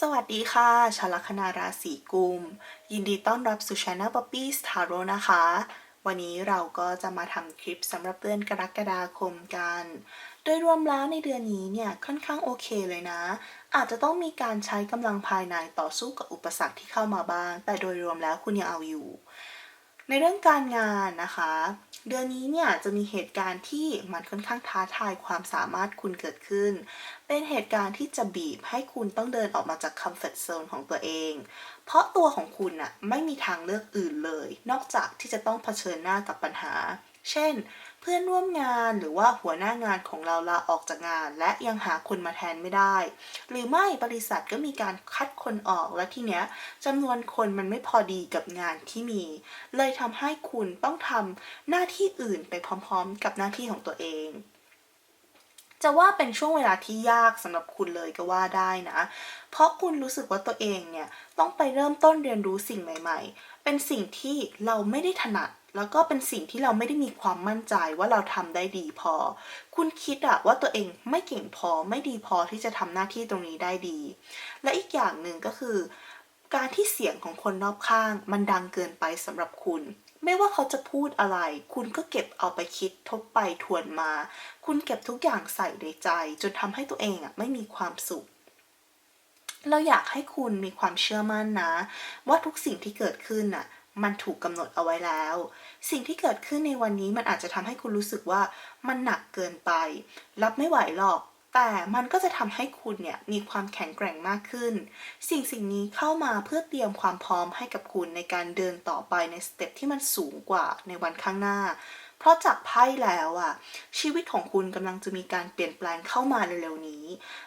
สวัสดีค่ะชาลัคนาราศีกุม ยินดีต้อนรับสู่ช anel Poppy's Tarot นะคะ วันนี้เราก็จะมาทำคลิปสำหรับเดือนกรกฎาคมกัน โดยรวมแล้วในเดือนนี้เนี่ยค่อนข้างโอเคเลยนะ อาจจะต้องมีการใช้กำลังภายในต่อสู้กับอุปสรรคที่เข้ามาบ้าง แต่โดยรวมแล้วคุณยังเอาอยู่ ในเรื่องการงานนะคะ เดือนนี้เนี่ยจะมีเหตุการณ์ที่มันค่อนข้างท้าทายความสามารถคุณเกิดขึ้น เป็นเหตุการณ์ที่จะบีบให้คุณต้องเดินออกมาจากคอมฟอร์ทโซนของตัวเอง เพราะตัวของคุณน่ะไม่มีทางเลือกอื่นเลย นอกจากที่จะต้องเผชิญหน้ากับปัญหา เช่น พื่อนร่วมงานหรือว่าหัวหน้างานของเราลาออกจากงาน และยังหาคนมาแทนไม่ได้ หรือไม่บริษัทก็มีการคัดคนออกและทีเนี้ยจำนวนคนมันไม่พอดีกับงานที่มี เลยทำให้คุณต้องทำหน้าที่อื่นไปพร้อมๆ กับหน้าที่ของตัวเองจะว่าเป็นช่วงเวลาที่ยากสำหรับคุณเลยก็ว่าได้นะ เพราะคุณรู้สึกว่าตัวเองเนี่ยต้องไปเริ่มต้นเรียนรู้สิ่งใหม่ ๆ เป็นสิ่งที่เราไม่ได้ถนัด แล้วก็เป็นสิ่งที่เราไม่ได้มีความมั่นใจว่าเราทำได้ดีพอ คุณคิดอะว่าตัวเองไม่เก่งพอไม่ดีพอที่จะทำหน้าที่ตรงนี้ได้ดี และอีกอย่างหนึ่งก็คือ การที่เสียงของคนรอบข้าง มันดังเกินไปสำหรับคุณ ไม่ว่าเขาจะพูดอะไร คุณก็เก็บเอาไปคิดทบไปทวนมา คุณเก็บทุกอย่างใส่ในใจ จนทำให้ตัวเองอะไม่มีความสุขเราอยากให้คุณมีความเชื่อมั่นนะ ว่าทุกสิ่งที่เกิดขึ้นน่ะ มันถูกกำหนดเอาไว้แล้ว สิ่งที่เกิดขึ้นในวันนี้มันอาจจะทำให้คุณรู้สึกว่ามันหนักเกินไป รับไม่ไหวหรอก แต่มันก็จะทำให้คุณเนี่ยมีความแข็งแกร่งมากขึ้น สิ่งสิ่งนี้เข้ามาเพื่อเตรียมความพร้อมให้กับคุณในการเดินต่อไปในสเต็ปที่มันสูงกว่าในวันข้างหน้า เพราะจากไพ่แล้วอะชีวิตของคุณกำลังจะมีการเปลี่ยนแปลงเข้ามาเร็วๆนี้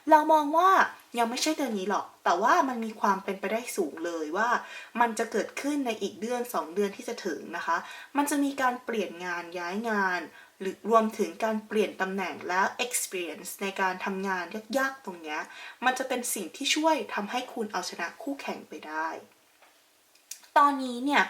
เรามองว่ายังไม่ใช่เดือนนี้หรอก แต่ว่ามันมีความเป็นไปได้สูงเลยว่า มันจะเกิดขึ้นในอีกเดือน 2 เดือนที่จะถึงนะคะ มันจะมีการเปลี่ยนงานย้ายงาน หรือรวมถึงการเปลี่ยนตำแหน่งและ experience ในการทำงานยากๆตรงนี้มันจะเป็นสิ่งที่ช่วยทำให้คุณเอาชนะคู่แข่งไปได้ ตอนนี้เนี่ย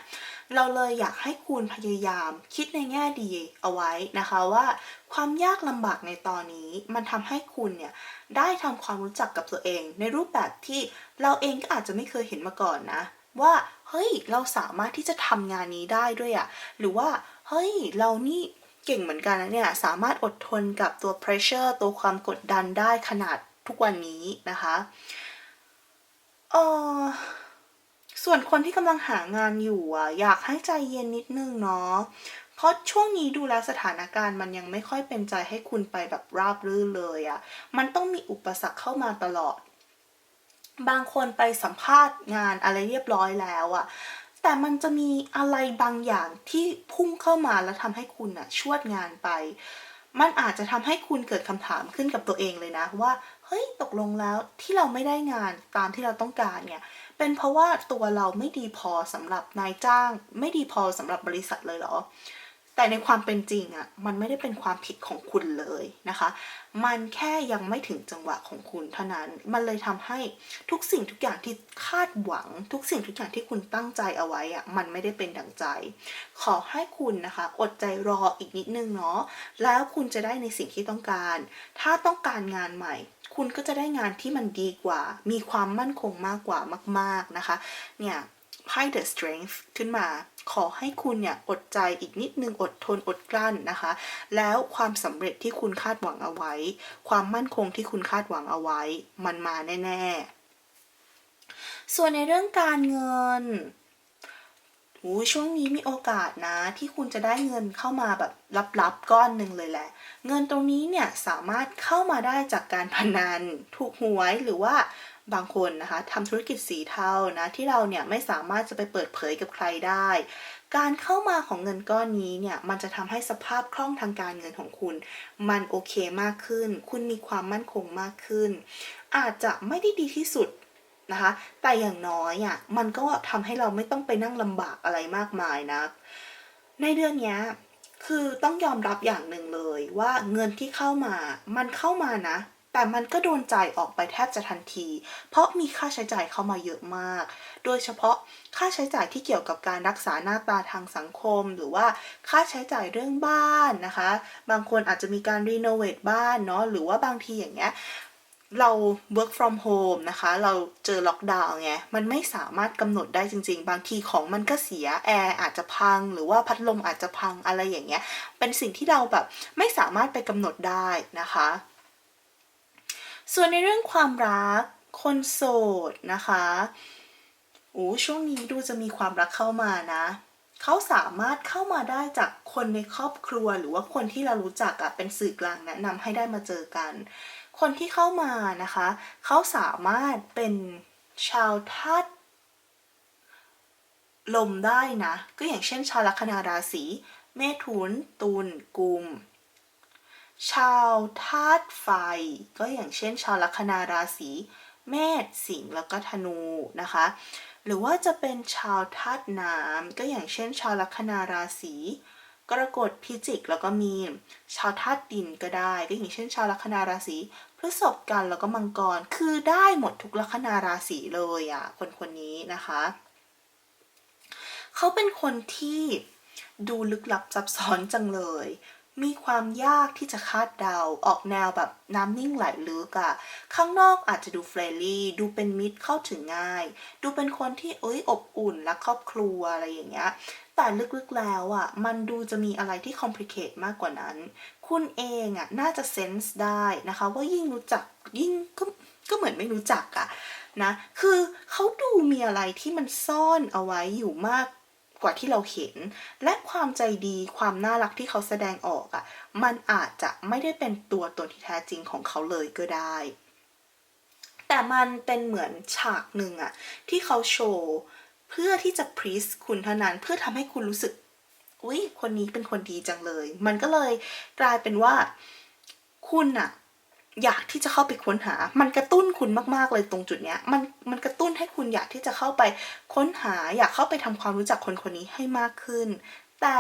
เราเลยอยากให้คุณพยายามคิดในแง่ดีเอาไว้นะคะว่า ความยากลำบากในตอนนี้มันทำให้คุณเนี่ยได้ทำความรู้จักกับตัวเอง ในรูปแบบที่เราเองก็อาจจะไม่เคยเห็นมาก่อนนะ ว่าเฮ้ยเราสามารถที่จะทำงานนี้ได้ด้วยอะหรือว่าเฮ้ยเรานี่เก่งเหมือนกันนะเนี่ยสามารถอดทนกับตัว pressure ตัวความกดดันได้ขนาดทุกวันนี้นะคะเออ ส่วนคนที่กำลังหางานอยู่อะอยากให้ใจเย็นนิดนึงเนาะเพราะช่วงนี้ดูแลสถานการณ์มันยังไม่ค่อยเป็นใจให้คุณไปแบบราบรื่นเลยอะ มันต้องมีอุปสรรคเข้ามาตลอด บางคนไปสัมภาษณ์งานอะไรเรียบร้อยแล้วอะ แต่มันจะมีอะไรบางอย่างที่พุ่งเข้ามาแล้วทำให้คุณอะชวดงานไป มันอาจจะทำให้คุณเกิดคำถามขึ้นกับตัวเองเลยนะว่า เฮ้ยตกลงแล้วที่เราไม่ได้งานตามที่เราต้องการเนี่ย เป็นเพราะว่าตัวเราไม่ดีพอสำหรับนายจ้าง ไม่ดีพอสำหรับบริษัทเลยเหรอ แต่ในความเป็นจริงอะ่ะมันไม่ได้เป็นความผิดของคุณเลยนะคะ มันแค่ยังไม่ถึงจังหวะของคุณเท่านั้น มันเลยทำให้ทุกสิ่งทุกอย่างที่คาดหวัง ทุกสิ่งทุกอย่างที่คุณตั้งใจเอาไว้อะมันไม่ได้เป็นดังใจ ขอให้คุณนะคะ อดใจรออีกนิดนึงเนาะแล้วคุณจะได้ในสิ่งที่ต้องการ ถ้าต้องการงานใหม่ คุณก็จะได้งานที่มันดีกว่า มีความมั่นคงมากกว่ามาก ๆนะคะ เนี่ยไพ่ The Strength ขึ้นมา ขอให้คุณเนี่ยอดใจอีกนิดนึงอดทนอดกลั้นนะคะ แล้วความสำเร็จที่คุณคาดหวังเอาไว้ ความมั่นคงที่คุณคาดหวังเอาไว้ มันมาแน่ ๆ ส่วนในเรื่องการเงิน โอ้ช่วงนี้มีโอกาสนะที่คุณจะได้เงินเข้ามาแบบลับๆก้อนหนึ่งเลยแหละ เงินตรงนี้เนี่ยสามารถเข้ามาได้จากการพนันถูกหวยหรือว่าบางคนนะคะทำธุรกิจสีเทานะที่เราเนี่ยไม่สามารถจะไปเปิดเผยกับใครได้ การเข้ามาของเงินก้อนนี้เนี่ยมันจะทำให้สภาพคล่องทางการเงินของคุณ มันโอเคมากขึ้น คุณมีความมั่นคงมากขึ้น อาจจะไม่ได้ดีที่สุด นะคะ แต่อย่างน้อยอะมันก็ทำให้เราไม่ต้องไปนั่งลำบากอะไรมากมายนะ ในเดือนนี้คือต้องยอมรับอย่างหนึ่งเลยว่าเงินที่เข้ามา มันเข้ามานะ แต่มันก็โดนจ่ายออกไปแทบจะทันที เพราะมีค่าใช้จ่ายเข้ามาเยอะมาก โดยเฉพาะค่าใช้จ่ายที่เกี่ยวกับการรักษาหน้าตาทางสังคม หรือว่าค่าใช้จ่ายเรื่องบ้านนะคะ บางคนอาจจะมีการรีโนเวทบ้านเนาะหรือว่าบางทีอย่างเงี้ย เรา work from home นะคะ เราเจอล็อกดาวน์ไง มันไม่สามารถกำหนดได้จริง ๆ บางทีของมันก็เสีย แอร์อาจจะพัง หรือว่าพัดลมอาจจะพังอะไรอย่างเงี้ย เป็นสิ่งที่เราแบบไม่สามารถไปกำหนดได้นะคะ ส่วนในเรื่องความรัก คนโสดนะคะโอ้ช่วงนี้ดูจะมีความรักเข้ามานะเขาสามารถเข้ามาได้จากคนในครอบครัวหรือว่าคนที่เรารู้จักอะเป็นสื่อกลางแนะนำให้ได้มาเจอกัน คนที่เข้ามานะคะ เขาสามารถเป็นชาวธาตุลมได้นะ ก็อย่างเช่น ชาวลัคนาราศีเมถุนตุลกุม ชาวธาตุไฟ ก็อย่างเช่น ชาวลัคนาราศีเมษสิงห์แล้วก็ธนูนะคะ หรือว่าจะเป็นชาวธาตุน้ำก็อย่างเช่น ชาวลัคนาราศี กรกฎพิจิกแล้วก็มีชาวธาตุดินก็ได้ก็อย่างเช่น ชาวลัคนาราศีพฤษภกันแล้วก็มังกรคือได้หมดทุกลัคนาราศีเลยอะคนคนนี้นะคะเขาเป็นคนที่ดูลึกลับซับซ้อนจังเลย มีความยากที่จะคาดเดา ออกแนวแบบน้ำนิ่งไหลลึกอะข้างนอกอาจจะดูเฟรนลี่ ดูเป็นมิตรเข้าถึงง่าย ดูเป็นคนที่เอ้ยอบอุ่นและครอบครัวอะไรอย่างเงี้ย แต่ลึกๆแล้วอะมันดูจะมีอะไรที่คอมพลีเคทมากกว่านั้น คุณเองอะน่าจะเซนส์ได้นะคะว่ายิ่งรู้จักยิ่งก็ก็เหมือนไม่รู้จักอะนะคือเขาดูมีอะไรที่มันซ่อนเอาไว้อยู่มากกว่าที่เราเห็น และความใจดีความน่ารักที่เขาแสดงออกอะ่ะมันอาจจะไม่ได้เป็นตัวตนที่แท้จริงของเขาเลยก็ได้ แต่มันเป็นเหมือนฉากหนึ่งอะที่เขาโชว์ เพื่อที่จะพรีสคุณเท่านั้นเพื่อทำให้คุณรู้สึกอุ๊ยคนนี้เป็นคนดีจังเลย มันก็เลยกลายเป็นว่าคุณอะอยากที่จะเข้าไปค้นหา มันกระตุ้นคุณมากๆเลยตรงจุดเนี้ย มันมันกระตุ้นให้คุณอยากที่จะเข้าไปค้นหา อยากเข้าไปทำความรู้จักคนคนนี้ให้มากขึ้น แต่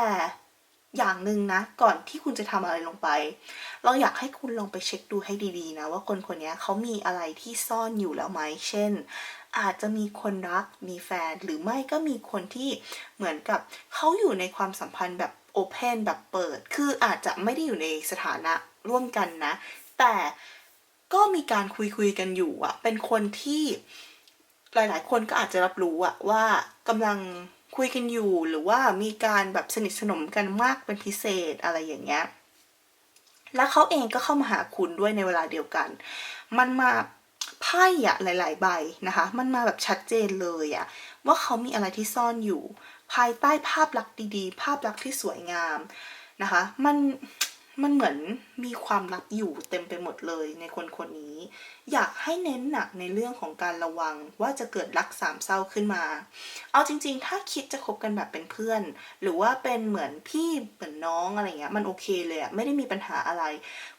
อย่างหนึ่งนะ ก่อนที่คุณจะทำอะไรลงไป เราอยากให้คุณลองไปเช็คดูให้ดีๆนะ ว่าคนคนนี้เขามีอะไรที่ซ่อนอยู่แล้วไหม เช่น อาจจะมีคนรักมีแฟน หรือไม่ก็มีคนที่เหมือนกับเขาอยู่ในความสัมพันธ์แบบโอเพนแบบเปิด คืออาจจะไม่ได้อยู่ในสถานะร่วมกันนะ แต่ก็มีการคุยคุยกันอยู่อะเป็นคนที่หลาย ๆ คนก็อาจจะรับรู้อะว่ากำลังคุยกันอยู่หรือว่ามีการแบบสนิทสนมกันมากเป็นพิเศษอะไรอย่างเงี้ย แล้วเขาเองก็เข้ามาหาคุณด้วยในเวลาเดียวกัน มันมา ไพ่อะหลาย ๆ ใบนะคะ มันมาแบบชัดเจนเลยอะว่าเขามีอะไรที่ซ่อนอยู่ ภายใต้ภาพลักษณ์ดีๆ ภาพลักษณ์ที่สวยงามนะคะ มัน มันเหมือนมีความลับอยู่เต็มไปหมดเลยในคนคนนี้ อยากให้เน้นหนักในเรื่องของการระวังว่าจะเกิดรักสามเศร้าขึ้นมา เอาจริง ๆ ถ้าคิดจะคบกันแบบเป็นเพื่อน หรือว่าเป็นเหมือนพี่เหมือนน้องอะไรเงี้ยมันโอเคเลยอะไม่ได้มีปัญหาอะไร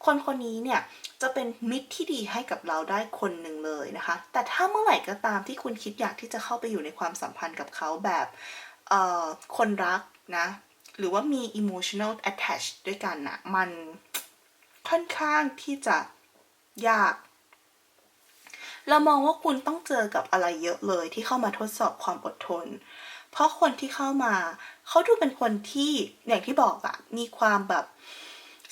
คนคนนี้เนี่ยจะเป็นมิตรที่ดีให้กับเราได้คนหนึ่งเลยนะคะ แต่ถ้าเมื่อไหร่ก็ตามที่คุณคิดอยากที่จะเข้าไปอยู่ในความสัมพันธ์กับเขาแบบเอ่อคนรักนะ หรือว่ามี emotional attach ด้วยกันนะมันค่อนข้างที่จะยาก เรามองว่าคุณต้องเจอกับอะไรเยอะเลยที่เข้ามาทดสอบความอดทน เพราะคนที่เข้ามา เขาดูเป็นคนที่อย่างที่บอกอะมีความแบบ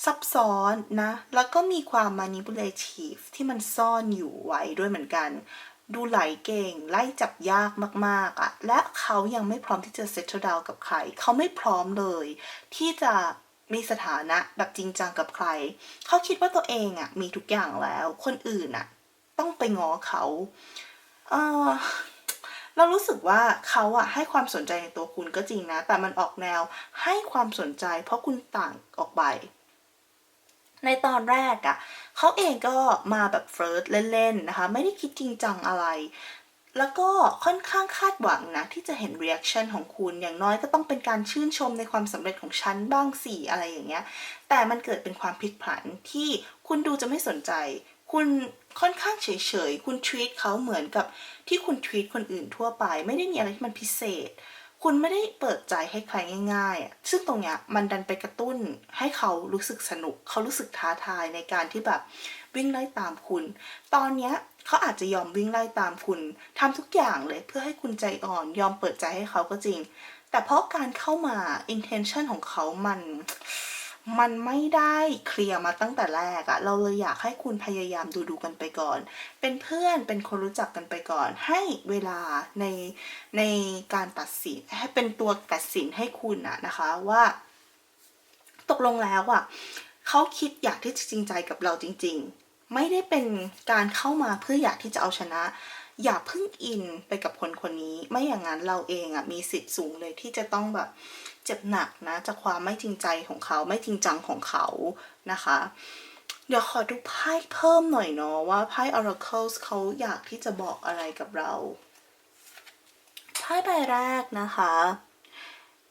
ซับซ้อนนะ แล้วก็มีความ manipulative ที่มันซ่อนอยู่ไว้ด้วยเหมือนกัน ดูไหลเก่ง ไล่จับยากมากๆอะ่ะและเขายังไม่พร้อมที่จะเซตเ t ดาวกับใคร เขาไม่พร้อมเลย ที่จะมีสถานะแบบจริงจังกับใคร เขาคิดว่าตัวเองอะ่ะมีทุกอย่างแล้ว คนอื่นอะ่ะต้องไปง้อเขาเออเรารู้สึกว่าเขาอะให้ความสนใจในตัวคุณก็จริงนะ แต่มันออกแนวให้ความสนใจเพราะคุณต่างออกไป ในตอนแรกอะ่ะเขาเองก็มาแบบเฟิร์สเล่นๆนะคะไม่ได้คิดจริงจังอะไร แล้วก็ค่อนข้างคาดหวังนะ ที่จะเห็นเรีแอคชั่นของคุณอย่างน้อยก็ต้องเป็นการชื่นชมในความสำเร็จของฉันบ้างสิอะไรอย่างเงี้ย แต่มันเกิดเป็นความพลิกผันที่คุณดูจะไม่สนใจ คุณค่อนข้างเฉยๆ คุณทวีตเขาเหมือนกับที่คุณทวีตคนอื่นทั่วไป ไม่ได้มีอะไรที่มันพิเศษ คุณไม่ได้เปิดใจให้ใครง่ายๆอะซึ่งตรงเนี้ยมันดันไปกระตุ้นให้เขารู้สึกสนุก เขารู้สึกท้าทายในการที่แบบวิ่งไล่ตามคุณ ตอนเนี้ยเขาอาจจะยอมวิ่งไล่ตามคุณทำทุกอย่างเลยเพื่อให้คุณใจอ่อน ยอมเปิดใจให้เขาก็จริง แต่เพราะการเข้ามา intention ของเขามัน มันไม่ได้เคลียร์มาตั้งแต่แรกอะเราเลยอยากให้คุณพยายามดูดูกันไปก่อน เป็นเพื่อนเป็นคนรู้จักกันไปก่อน ให้เวลาในในการตัดสินให้เป็นตัวตัดสินให้คุณอะนะคะว่า ตกลงแล้วอะเขาคิดอยากที่จะจริงใจกับเราจริง ๆ ไม่ได้เป็นการเข้ามาเพื่ออยากที่จะเอาชนะอย่าเพิ่งอินไปกับคนคนนี้ ไม่อย่างนั้นเราเองอะมีสิทธิ์สูงเลยที่จะต้องแบบ เจ็บหนักนะจากความไม่จริงใจของเขาไม่จริงจังของเขานะคะ เดี๋ยวขอดูไพ่เพิ่มหน่อยเนาะว่าไพ่ Oracles เขาอยากที่จะบอกอะไรกับเราไพ่ใบแรกนะคะ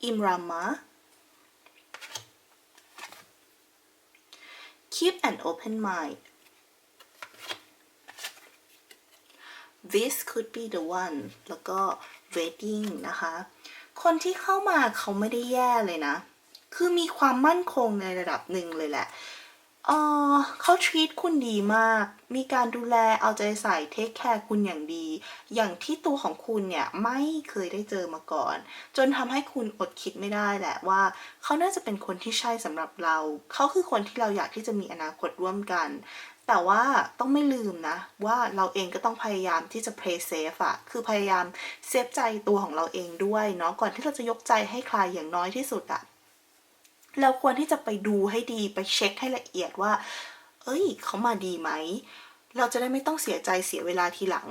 อิมรามะ keep an open mind this could be the one แล้วก็ waiting นะคะ คนที่เข้ามาเขาไม่ได้แย่เลยนะ คือมีความมั่นคงในระดับหนึ่งเลยแหละเออเขา treat คุณดีมาก มีการดูแลเอาใจใส่เทคแคร์คุณอย่างดี อย่างที่ตัวของคุณเนี่ยไม่เคยได้เจอมาก่อน จนทำให้คุณอดคิดไม่ได้แหละว่า เขาน่าจะเป็นคนที่ใช่สำหรับเรา เขาคือคนที่เราอยากที่จะมีอนาคตร่วมกัน แต่ว่าต้องไม่ลืมนะ ว่าเราเองก็ต้องพยายามที่จะ play safe อะคือพยายามเซฟใจตัวของเราเองด้วยเนาะก่อนที่เราจะยกใจให้ใครอย่างน้อยที่สุดอะเราควรที่จะไปดูให้ดีไปเช็คให้ละเอียดว่า เอ้ย เขามาดีไหม เราจะได้ไม่ต้องเสียใจเสียเวลาทีหลัง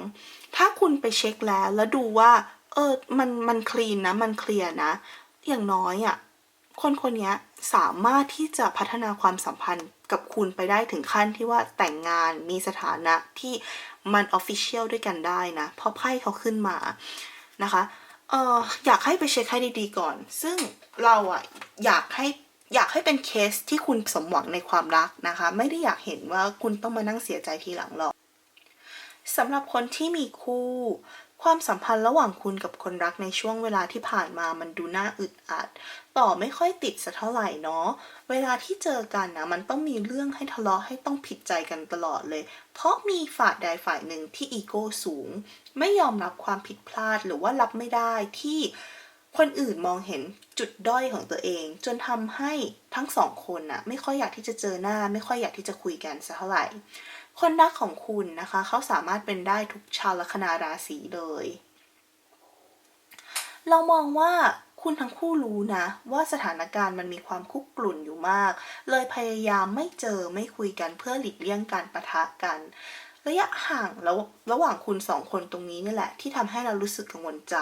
ถ้าคุณไปเช็คแล้วแล้วดูว่า เออ มันมันคลีนนะ มันเคลียร์นะ อย่างน้อยอะ่ะ คนคนนี้สามารถที่จะพัฒนาความสัมพันธ์กับคุณไปได้ถึงขั้นที่ว่าแต่งงานมีสถานะที่มันออฟฟิเชียลด้วยกันได้นะเพราะไพ่เขาขึ้นมานะคะเอออยากให้ไปเช็คให้ดีๆก่อน ซึ่งเราอะอยากให้อยากให้เป็นเคสที่คุณสมหวังในความรักนะคะ ไม่ได้อยากเห็นว่าคุณต้องมานั่งเสียใจทีหลังหรอกสำหรับคนที่มีคู่ ความสัมพันธ์ระหว่างคุณกับคนรักในช่วงเวลาที่ผ่านมามันดูน่าอึดอัด ต่อไม่ค่อยติดสักเท่าไหร่เนาะ เวลาที่เจอกันนะมันต้องมีเรื่องให้ทะเลาะให้ต้องผิดใจกันตลอดเลย เพราะมีฝ่ายใดฝ่ายหนึ่งที่อีโก้สูง ไม่ยอมรับความผิดพลาดหรือว่ารับไม่ได้ที่คนอื่นมองเห็นจุดด้อยของตัวเอง จนทำให้ทั้งสองคนน่ะไม่ค่อยอยากที่จะเจอหน้า ไม่ค่อยอยากที่จะคุยกันสักเท่าไหร่ คนรักของคุณนะคะ เขาสามารถเป็นได้ทุกชาวลัคนาราศีเลย เรามองว่าคุณทั้งคู่รู้นะว่าสถานการณ์มันมีความคุกกลุ่นอยู่มาก เลยพยายามไม่เจอไม่คุยกันเพื่อหลีกเลี่ยงการปะทะกันระยะห่างแล้วระหว่างคุณสองคนตรงนี้นี่แหละ ที่ทำให้เรารู้สึกกังวลใจ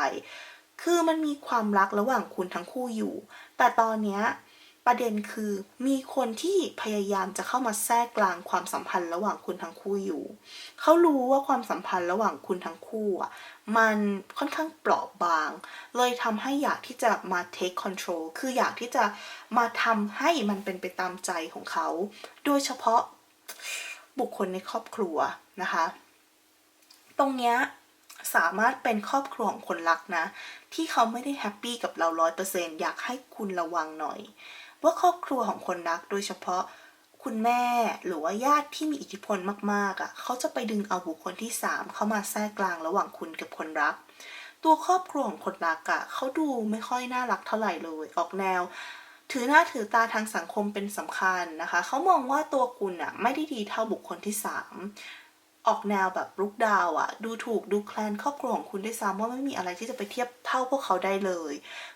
คือมันมีความรักระหว่างคุณทั้งคู่อยู่ แต่ตอนเนี้ย ประเด็นคือมีคนที่พยายามจะเข้ามาแทรกกลางความสัมพันธ์ระหว่างคุณทั้งคู่อยู่ เขารู้ว่าความสัมพันธ์ระหว่างคุณทั้งคู่อะมันค่อนข้างเปราะบาง เลยทำให้อยากที่จะมา take control คืออยากที่จะมาทำให้มันเป็นไปตามใจของเขา โดยเฉพาะบุคคลในครอบครัวนะคะ ตรงเนี้ยสามารถเป็นครอบครัวของคนรักนะ ที่เขาไม่ได้แฮปปี้กับเราร้อยเปอร์เซ็นอยากให้คุณระวังหน่อย ว่าครอบครัวของคนรักโดยเฉพาะคุณแม่หรือว่าญาติที่มีอิทธิพลมากๆอะ่ะเขาจะไปดึงเอาบุคคลที่สามเข้ามาแทรกกลางระหว่างคุณกับคนรัก ตัวครอบครัวของคนรักอะ่ะเขาดูไม่ค่อยน่ารักเท่าไหร่เลย ออกแนว ถือหน้าถือตาทางสังคมเป็นสำคัญนะคะ เขามองว่าตัวคุณอะไม่ได้ดีเท่าบุคคลที่สาม ออกแนวแบบลุกดาวอะดูถูกดูแคลนครอบครัวของคุณได้วยซ้ำว่าไม่มีอะไรที่จะไปเทียบเท่าพวกเขาได้เลย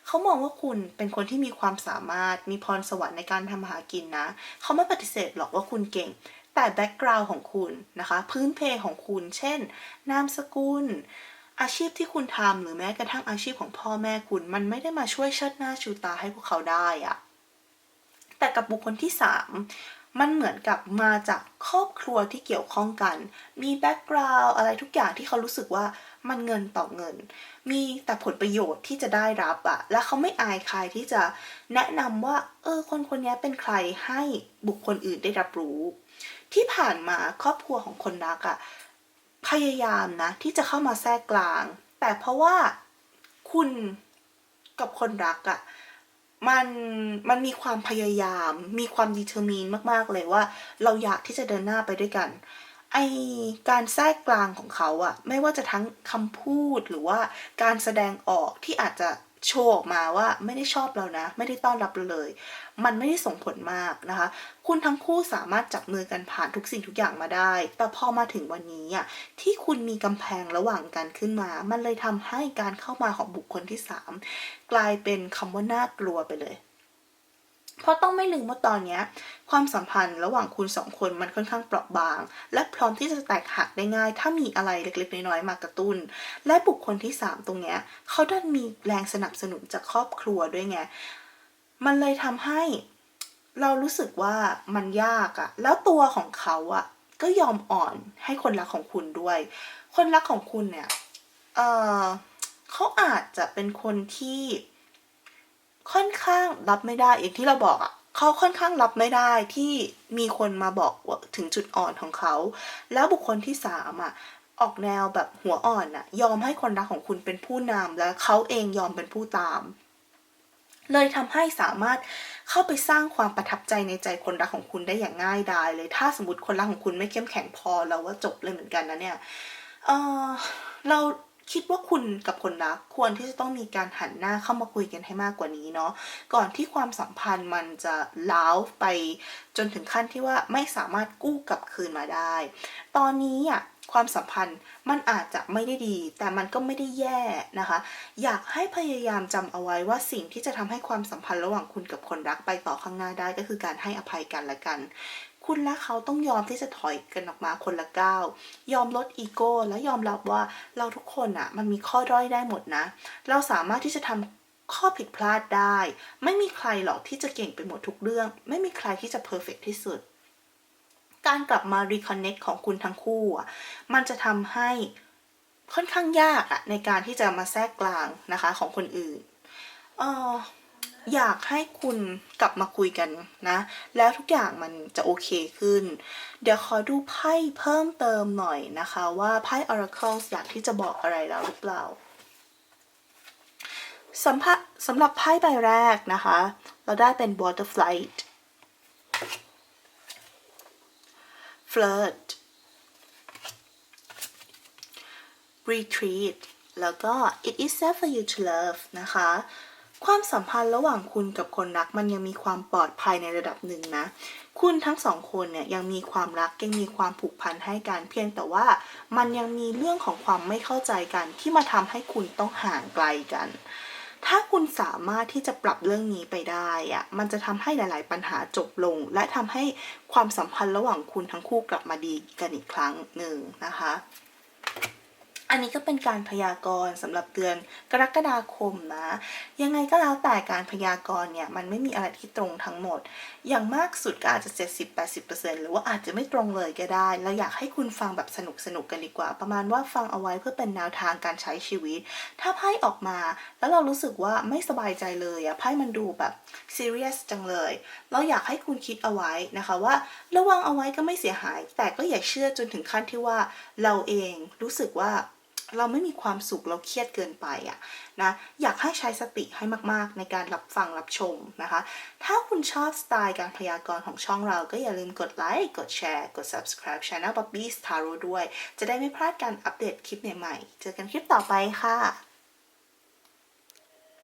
เขามองว่าคุณเป็นคนที่มีความสามารถมีพรสวรรค์ในการทำหากินนะ เขาไม่ปฏิเสธหรอกว่าคุณเก่ง แต่แบ็กกราวน์ของคุณนะคะ พื้นเพของคุณ เช่น นามสกุล อาชีพที่คุณทำหรือแม้กระทั่งอาชีพของพ่อแม่คุณ มันไม่ได้มาช่วยเชิดหน้าชูตาให้พวกเขาได้อะแต่กับบุคคลที่สา มันเหมือนกับมาจากครอบครัวที่เกี่ยวข้องกัน มีแบ็กกราวด์อะไรทุกอย่างที่เขารู้สึกว่ามันเงินต่อเงิน มีแต่ผลประโยชน์ที่จะได้รับอะและเขาไม่อายใครที่จะแนะนำว่า เออ คนคนนี้เป็นใครให้บุคคลอื่นได้รับรู้ ที่ผ่านมาครอบครัวของคนรักอะพยายามนะ ที่จะเข้ามาแทรกกลาง แต่เพราะว่าคุณกับคนรักอะ มันมันมีความพยายาม มีความดีเทอร์มีนมาก ๆ เลยว่า เราอยากที่จะเดินหน้าไปด้วยกัน ไอการแทรกกลางของเขาอะไม่ว่าจะทั้งคำพูดหรือว่าการแสดงออกที่อาจจะ โชว์ออกมาว่าไม่ได้ชอบเรานะ ไม่ได้ต้อนรับเราเลย มันไม่ได้ส่งผลมากนะคะ คุณทั้งคู่สามารถจับมือกันผ่านทุกสิ่งทุกอย่างมาได้ แต่พอมาถึงวันนี้อะที่คุณมีกำแพงระหว่างกันขึ้นมา มันเลยทำให้การเข้ามาของบุคคลที่สามกลายเป็นคำว่าน่ากลัวไปเลย เพราะต้องไม่ลืมว่าตอนนี้ความสัมพันธ์ระหว่างคุณสองคนมันค่อนข้างเปราะบาง และพร้อมที่จะแตกหักได้ง่าย ถ้ามีอะไรเล็กๆน้อยๆมากระตุ้น และบุคคลที่สามตรงเนี้ยเขาดันมีแรงสนับสนุนจากครอบครัวด้วยไงมันเลยทำให้เรารู้สึกว่ามันยากอะแล้วตัวของเขาอะก็ยอมอ่อนให้คนรักของคุณด้วย คนรักของคุณเนี่ยเออเขาอาจจะเป็นคนที่ ค่อนข้างรับไม่ได้อย่างที่เราบอกอะ่ะเขาค่อนข้างรับไม่ได้ที่มีคนมาบอกถึงจุดอ่อนของเขา แล้วบุคคลที่สามอะออกแนวแบบหัวอ่อนอะยอมให้คนรักของคุณเป็นผู้นำและเขาเองยอมเป็นผู้ตาม เลยทำให้สามารถเข้าไปสร้างความประทับใจในใจคนรักของคุณได้อย่างง่ายดายเลย ถ้าสมมติคนรักของคุณไม่เข้มแข็งพอเราว่าจบเลยเหมือนกันนะเนี่ยเออเรา คิดว่าคุณกับคนรักควรที่จะต้องมีการหันหน้าเข้ามาคุยกันให้มากกว่านี้เนาะก่อนที่ความสัมพันธ์มันจะล้าวไปจนถึงขั้นที่ว่าไม่สามารถกู้กลับคืนมาได้ ตอนนี้อะความสัมพันธ์มันอาจจะไม่ได้ดี แต่มันก็ไม่ได้แย่นะคะ อยากให้พยายามจำเอาไว้ว่าสิ่งที่จะทำให้ความสัมพันธ์ระหว่างคุณกับคนรักไปต่อข้างหน้าได้ก็คือการให้อภัยกันและกัน คุณและเขาต้องยอมที่จะถอยกันออกมาคนละก้าวยอมลดอีโก้และยอมรับว่าเราทุกคนอะมันมีข้อด้อยได้หมดนะ เราสามารถที่จะทำข้อผิดพลาดได้ ไม่มีใครหรอกที่จะเก่งไปหมดทุกเรื่อง ไม่มีใครที่จะเพอร์เฟกที่สุด การกลับมา reconnect ของคุณทั้งคู่อะมันจะทำให้ค่อนข้างยากอะในการที่จะมาแทรกกลางนะคะของคนอื่น เออ อยากให้คุณกลับมาคุยกันนะ แล้วทุกอย่างมันจะโอเคขึ้น เดี๋ยวขอดูไพ่เพิ่มเติมหน่อยนะคะ ว่าไพ่ Oracle อยากที่จะบอกอะไรเราหรือเปล่าสำหรับสำหรับไพ่ใบแรกนะคะ เราได้เป็น Butterfly Flirt Retreat แล้วก็ It is safe for you to love นะคะ ความสัมพันธ์ระหว่างคุณกับคนรักมันยังมีความปลอดภัยในระดับหนึ่งนะ คุณทั้งสองคนเนี่ยยังมีความรักยังมีความผูกพันให้กันเพียงแต่ว่ามันยังมีเรื่องของความไม่เข้าใจกันที่มาทำให้คุณต้องห่างไกลกัน ถ้าคุณสามารถที่จะปรับเรื่องนี้ไปได้อะมันจะทำให้หลาย ๆ ปัญหาจบลง และทำให้ความสัมพันธ์ระหว่างคุณทั้งคู่กลับมาดีกันอีกครั้งหนึ่งนะคะ อันนี้ก็เป็นการพยากรณ์สำหรับเดือนกรกฎาคมนะ ยังไงก็แล้วแต่การพยากรณ์เนี่ยมันไม่มีอะไรที่ตรงทั้งหมด อย่างมากสุดก็อาจจะ 70-80%หรือว่าอาจจะไม่ตรงเลยก็ได้ เราอยากให้คุณฟังแบบสนุกสนุกกันดีกว่า ประมาณว่าฟังเอาไว้เพื่อเป็นแนวทางการใช้ชีวิต ถ้าไพ่ออกมาแล้วเรารู้สึกว่าไม่สบายใจเลยอะไพ่มันดูแบบซีเรียสจังเลย เราอยากให้คุณคิดเอาไว้นะคะว่า ระวังเอาไว้ก็ไม่เสียหาย แต่ก็อย่าเชื่อจนถึงขั้นที่ว่าเราเองรู้สึกว่า เราไม่มีความสุขเราเครียดเกินไปอะนะอยากให้ใช้สติให้มากๆ ในการรับฟังรับชมนะคะ ถ้าคุณชอบสไตล์การพยากรณ์ของช่องเราก็อย่าลืมกดไลค์กดแชร์ กด subscribe Channel Bobby's Tarot ด้วย จะได้ไม่พลาดการอัปเดตคลิปใหม่ๆ เจอกันคลิปต่อไปค่ะ